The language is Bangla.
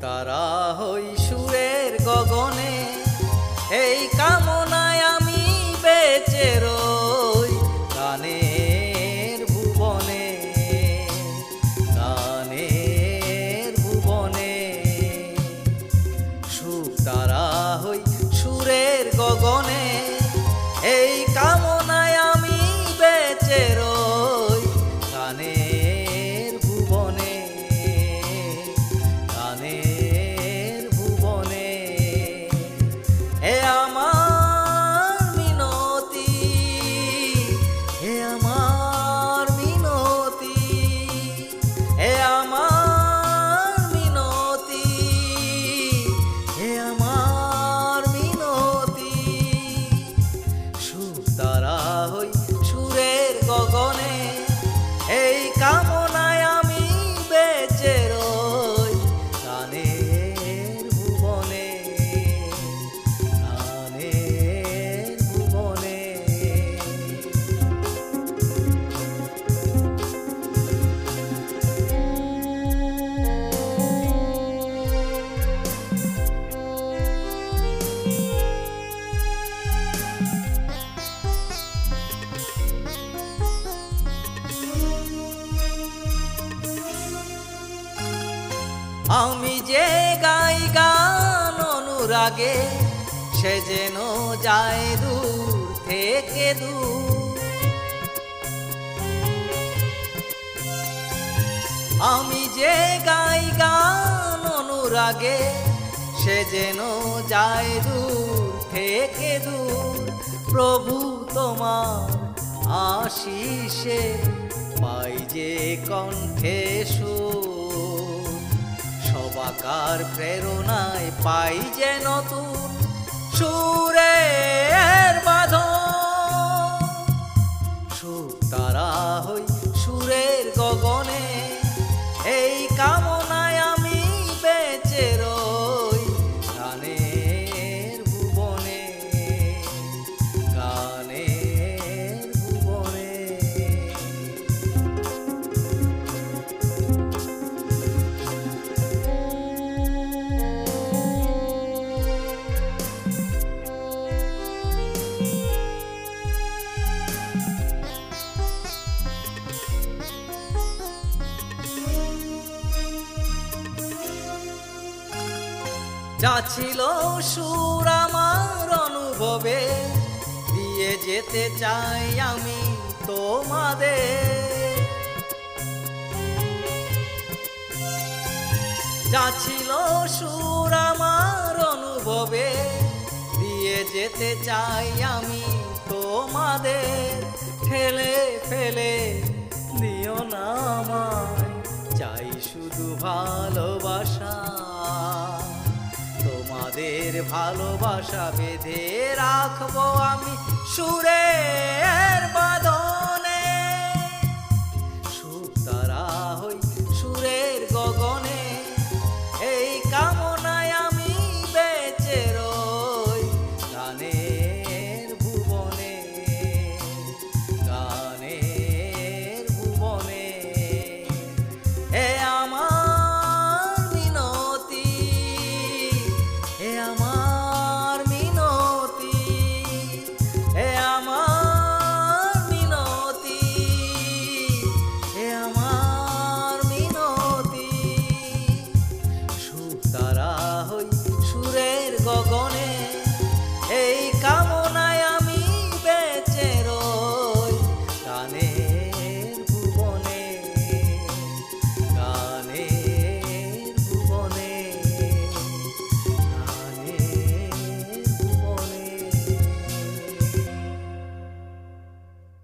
তারা হই সুরের গগনে। এই কামনায় আমি যে গাই গান অনুরাগে, সে যেন যায় দূর থেকে দূর। আমি যে গাই গান অনুরাগে, সে যেন যায় দূর থেকে দূর। প্রভু তোমার আশিসে পাই যে কণ্ঠে সুর। সবাকার প্রেরণায় পাই যে নতুন সুরের বাঁধন সুর তারা হই সুরের গগনে এই কামনায় যা ছিল সুর আমার অনুভবে, দিয়ে যেতে চাই আমি তোমাদের। যা ছিল সুর আমার অনুভবে, দিয়ে যেতে চাই আমি তোমাদের। ঠেলে ফেলে দিও না আমায়, চাই শুধু ভালোবাসা। ভালোবাসা বেঁধে রাখব আমি সুরের বাদনে। সুতারা হই সুরের গগনে এই কামনায়